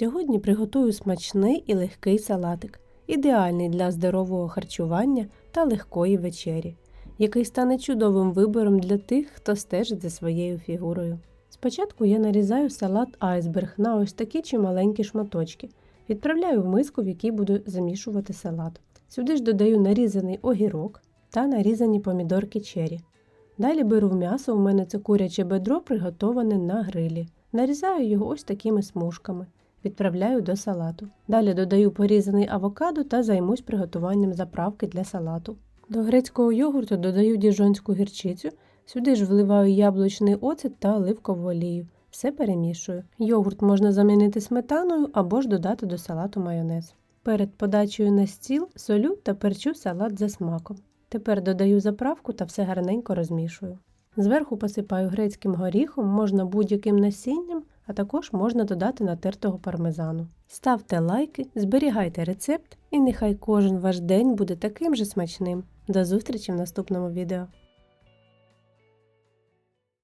Сьогодні приготую смачний і легкий салатик, ідеальний для здорового харчування та легкої вечері, який стане чудовим вибором для тих, хто стежить за своєю фігурою. Спочатку я нарізаю салат айсберг на ось такі чималенькі шматочки. Відправляю в миску, в якій буду замішувати салат. Сюди ж додаю нарізаний огірок та нарізані помідорки чері. Далі беру м'ясо, у мене це куряче бедро, приготоване на грилі. Нарізаю його ось такими смужками. Відправляю до салату. Далі додаю порізаний авокадо та займусь приготуванням заправки для салату. До грецького йогурту додаю діжонську гірчицю, сюди ж вливаю яблучний оцет та оливкову олію. Все перемішую. Йогурт можна замінити сметаною або ж додати до салату майонез. Перед подачею на стіл солю та перчу салат за смаком. Тепер додаю заправку та все гарненько розмішую. Зверху посипаю грецьким горіхом, можна будь-яким насінням, а також можна додати натертого пармезану. Ставте лайки, зберігайте рецепт і нехай кожен ваш день буде таким же смачним. До зустрічі в наступному відео.